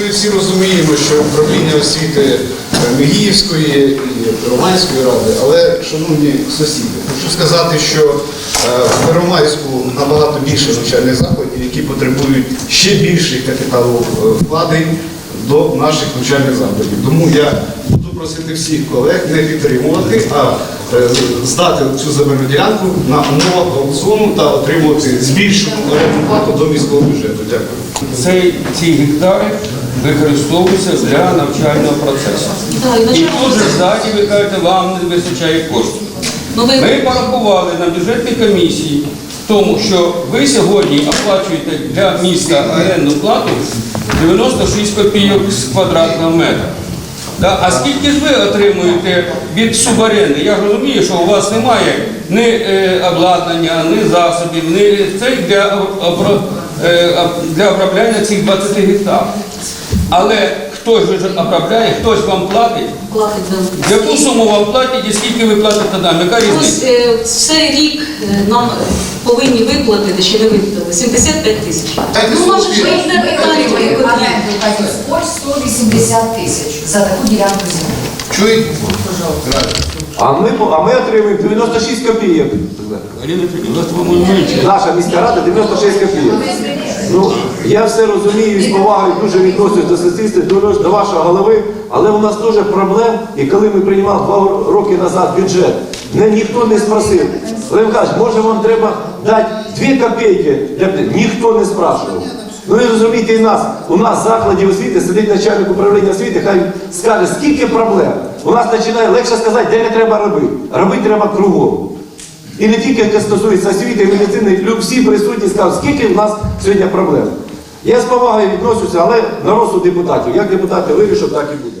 Ми всі розуміємо, що управління освіти е, Мегіївської і Первомайської ради, але, шановні сусіди, хочу сказати, що е, в Первомайську набагато більше навчальних закладів, які потребують ще більших капіталовкладень до наших навчальних закладів. Тому я буду просити всіх колег не підтримувати, а е, здати цю земельну на умовах аукціону та отримувати збільшену плату до міського бюджету. Дякую. Цей, ці гектари використовуються для навчального процесу. І тут ззаді ви кажете, вам не вистачає коштів. Ну, Ми порахували на бюджетній комісії тому, що ви сьогодні оплачуєте для міста орендну плату 96 копійок з квадратного метра. Да? А скільки ж ви отримуєте від суборенди? Я розумію, що у вас немає ні е, обладнання, ні засобів, ні цей для, е, для обробляння цих 20 гектарів. Але хтось же ж обробляє, хтось вам платить. платить за Яку суму вам платять і скільки ви платите нам? Яка Ось різниця? е, цей рік е, нам повинні виплатити, чи не виплатили, 75 тисяч. Ну, у нас же ж Ми є питання, потрібні. Хоч 180 тисяч за таку ділянку землі. Чуєте? А ми, по- а ми отримуємо 96 копійок. Аліна Федорівна, у вас, по-моєму, менше. Наша міська рада 96 копійок. Ну, я все розумію і з повагою дуже відношусь до суспільства, до, вашого голови, але у нас дуже проблем, і коли ми приймали два роки назад бюджет, мене ніхто не спросив. Олег Михайлович, може вам треба дати 2 копійки? Ніхто не спрашував. Ну ви розумієте, і нас, у нас в закладі освіти сидить начальник управління освіти, хай скаже, скільки проблем. У нас починає легше сказати, де не треба робити. Робити треба кругом. І не тільки яке стосується освіти медицини, всі присутні скажуть, скільки в нас сьогодні проблем. Я з повагою відносився, але на розсуд депутатів. Як депутати вирішив, так і буде.